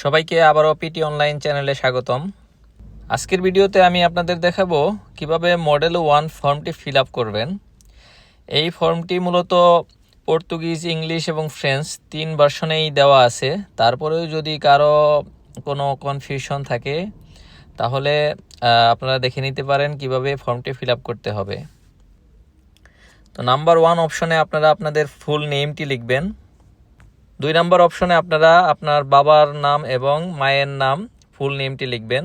সবাইকে আবারও PT online চ্যানেলে স্বাগতম। আজকের ভিডিওতে আমি আপনাদের দেখাবো কীভাবে মডেল ওয়ান ফর্মটি ফিল আপ করবেন। এই ফর্মটি মূলত পর্তুগিজ ইংলিশ এবং ফ্রেঞ্চ তিন ভার্সনেই দেওয়া আছে। তারপরেও যদি কারও কোনো কনফিউশন থাকে, তাহলে আপনারা দেখে নিতে পারেন কীভাবে ফর্মটি ফিল আপ করতে হবে। তো নাম্বার ওয়ান অপশনে আপনারা আপনাদের ফুল নেমটি লিখবেন। দুই নম্বর অপশনে আপনারা আপনার বাবার নাম এবং মায়ের নাম, ফুল নেমটি লিখবেন।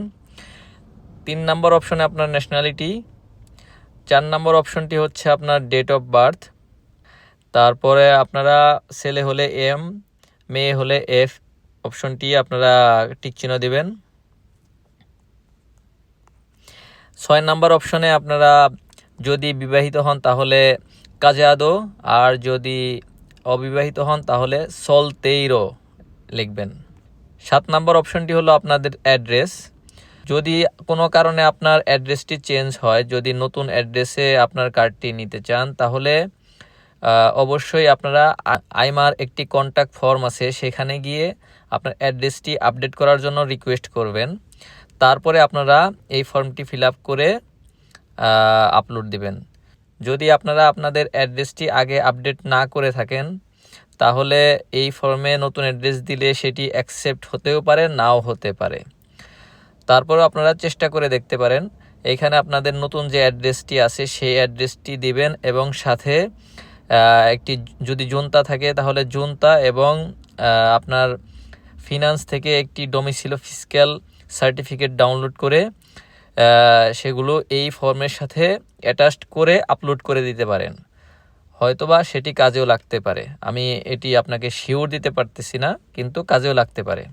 তিন নম্বর অপশনে আপনার ন্যাশনালিটি চার নম্বর অপশনটি হচ্ছে আপনার ডেট অফ বার্থ তারপরে আপনারা ছেলে হলে এম মেয়ে হলে এফ অপশনটি আপনারা টিক চিহ্ন দিবেন। ছয় নাম্বার অপশনে আপনারা যদি বিবাহিত হন তাহলে কাজাদো আর যদি অবিবাহিত হন, তাহলে সলতেইরো লিখবেন। সাত নাম্বার অপশনটি হলো আপনাদের অ্যাড্রেস। যদি কোনো কারণে আপনার অ্যাড্রেসটি চেঞ্জ হয়, যদি নতুন অ্যাড্রেসে আপনার কার্ডটি নিতে চান, তাহলে অবশ্যই আপনারা আইমার একটি কন্ট্যাক্ট ফর্ম আছে, সেখানে গিয়ে আপনার অ্যাড্রেসটি আপডেট করার জন্য রিকোয়েস্ট করবেন। তারপরে আপনারা এই ফর্মটি ফিল আপ করে আপলোড দিবেন। যদি আপনারা আপনাদের অ্যাড্রেসটি আগে আপডেট না করে থাকেন, তাহলে এই ফর্মে নতুন অ্যাড্রেস দিলে সেটি অ্যাকসেপ্ট হতেও পারে, নাও হতে পারে। তারপরেও আপনারা চেষ্টা করে দেখতে পারেন, এখানে আপনাদের নতুন যে অ্যাড্রেসটি আছে সেই অ্যাড্রেসটি দিবেন এবং সাথে একটি যদি জুনতা থাকে তাহলে জুনতা এবং আপনার ফিনান্স থেকে একটি ডোমিসিলো ফিসক্যাল সার্টিফিকেট ডাউনলোড করে সেগুলো এই ফর্মের সাথে অ্যাটাচড করে আপলোড করে দিতে পারেন। হয়তোবা সেটি কাজেও লাগতে পারে। আমি এটি আপনাকে শিওর দিতে পারতেছি না, কিন্তু কাজেও লাগতে পারে।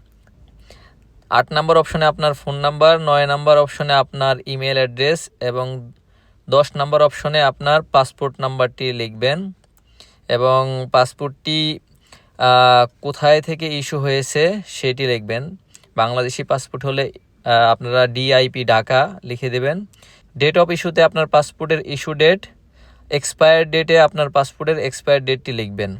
আট নম্বর অপশনে আপনার ফোন নাম্বার নয় নম্বর অপশনে আপনার ইমেল অ্যাড্রেস এবং দশ নম্বর অপশনে আপনার পাসপোর্ট নাম্বারটি লিখবেন এবং পাসপোর্টটি কোথায় থেকে ইস্যু হয়েছে সেটি লিখবেন। বাংলাদেশি পাসপোর্ট হলে আপনারা ডিআইপি ঢাকা লিখে দেবেন। ডেট অফ ইস্যুতে আপনার পাসপোর্টের ইস্যু ডেট এক্সপায়ার ডেটে আপনার পাসপোর্টের এক্সপায়ার ডেটটি লিখবেন।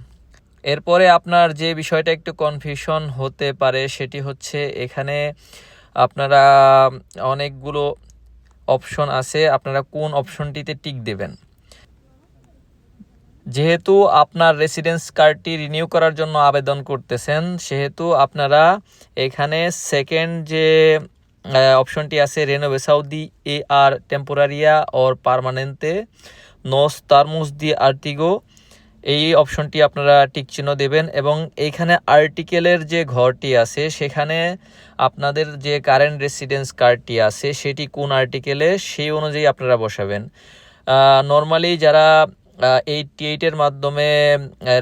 এরপরে আপনার যে বিষয়টা একটু কনফিউশন হতে পারে সেটি হচ্ছে এখানে আপনারা অনেকগুলো অপশন আছে, আপনারা কোন অপশনটিতে টিক দেবেন। যেহেতু আপনার রেসিডেন্স কার্ডটি রিনিউ করার জন্য আবেদন করতেছেন, সেহেতু আপনারা এখানে সেকেন্ড যে অপশনটি আছে রেনোভেসাউ দি এ আর টেম্পোরারিয়া অর পারমানেন্তে নস তারমুস দি আর্টিগো এই অপশনটি আপনারা টিক চিহ্ন দেবেন এবং এইখানে আর্টিকেলের যে ঘরটি আছে, সেখানে আপনাদের যে কারেন্ট রেসিডেন্স কার্ডটি আছে, সেটি কোন আর্টিকেলে সেই অনুযায়ী আপনারা বসাবেন। নর্মালি যারা এইটটি এইটের মাধ্যমে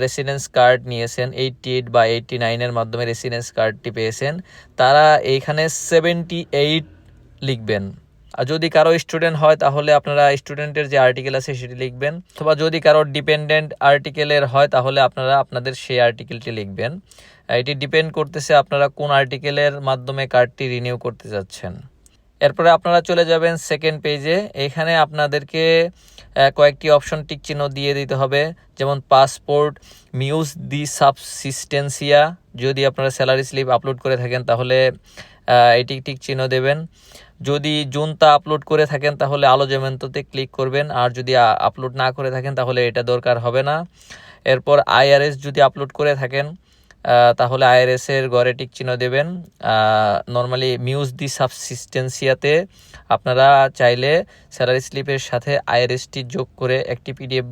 রেসিডেন্স কার্ড নিয়েছেন। এইটটি এইট বা এইটটি নাইনের মাধ্যমে রেসিডেন্স কার্ডটি পেয়েছেন। তারা এইখানে সেভেন্টি এইট লিখবেন। আর যদি কারও স্টুডেন্ট হয়, তাহলে আপনারা স্টুডেন্টের যে আর্টিকেল আছে, সেটি লিখবেন। অথবা যদি কারও ডিপেন্ডেন্ট আর্টিকেলের হয়, তাহলে আপনারা আপনাদের সেই আর্টিকেলটি লিখবেন। এটি ডিপেন্ড করতেছে আপনারা কোন আর্টিকেলের মাধ্যমে কার্ডটি রিনিউ করতে যাচ্ছেন এরপরে আপনারা চলে যাবেন সেকেন্ড পেজে এখানে আপনাদেরকে কয়েকটি অপশন টিক চিহ্ন দিয়ে দিতে হবে, যেমন পাসপোর্ট মিউজ দি সাবসিস্টেন্সিয়া যদি আপনারা স্যালারি স্লিপ আপলোড করে থাকেন তাহলে এটি টিক চিহ্ন দেবেন। যদি জুনতা আপলোড করে থাকেন তাহলে আলো জেমেন্ততে ক্লিক করবেন, আর যদি আপলোড না করে থাকেন তাহলে এটা দরকার হবে না। এরপর আইআরএস যদি আপলোড করে থাকেন তাহলে আইআরএস এর ঘরে টিক চিহ্ন দেবেন। নর্মালি মিউজ দি সাবসিস্টেন্সিয়াতে আপনারা চাইলে স্যালারি স্লিপের সাথে আইআরএসটি যোগ করে একটি পিডিএফ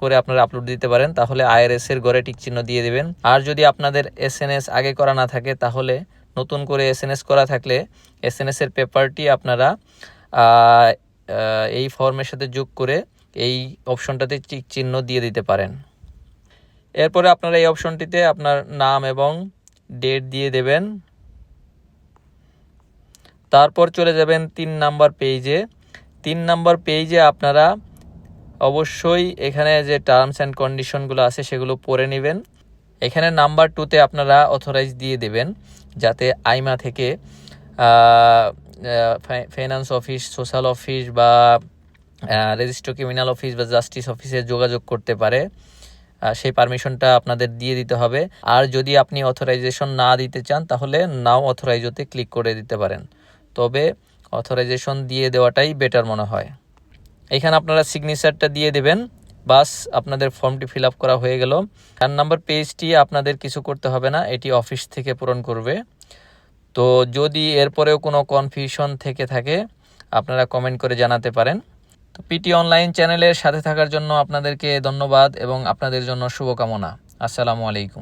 করে আপনারা আপলোড দিতে পারেন। তাহলে আইআরএস এর ঘরে টিক চিহ্ন দিয়ে দেবেন। আর যদি আপনাদের এসএনএস আগে করা না থাকে, তাহলে নতুন করে এসএনএস করা থাকলে এসএনএস এর পেপারটি আপনারা এই ফর্মের সাথে যোগ করে এই অপশনটাতে চিহ্ন দিয়ে দিতে পারেন। এরপরে আপনারা এই অপশনটিতে আপনার নাম এবং ডেট দিয়ে দেবেন। তারপর চলে যাবেন তিন নাম্বার পেজে তিন নাম্বার পেজে আপনারা অবশ্যই এখানে যে টার্মস অ্যান্ড কন্ডিশনগুলো আছে সেগুলো পড়ে নেবেন। এখানে নাম্বার টুতে আপনারা অথরাইজ দিয়ে দেবেন যাতে আইমা থেকে ফাইন্যান্স অফিস সোশ্যাল অফিস বা রেজিস্ট্রার ক্রিমিনাল অফিস বা জাস্টিস অফিসে যোগাযোগ করতে পারে। সেই পারমিশনটা আপনাদের দিয়ে দিতে হবে। আর যদি আপনি অথরাইজেশন না দিতে চান, তাহলে নাও অথরাইজতে ক্লিক করে দিতে পারেন। তবে অথরাইজেশন দিয়ে দেওয়াটাই বেটার মনে হয়। এখানে আপনারা সিগনেচারটা দিয়ে দেবেন। বাস, আপনাদের ফর্মটি ফিল করা হয়ে গেল। চার নাম্বার পেজটি আপনাদের কিছু করতে হবে না, এটি অফিস থেকে পূরণ করবে। তো যদি এরপরেও কোনো কনফিউশন থেকে থাকে, আপনারা কমেন্ট করে জানাতে পারেন। তো পিটি অনলাইন চ্যানেলের সাথে থাকার জন্য আপনাদেরকে ধন্যবাদ এবং আপনাদের জন্য শুভকামনা। আসসালামু আলাইকুম।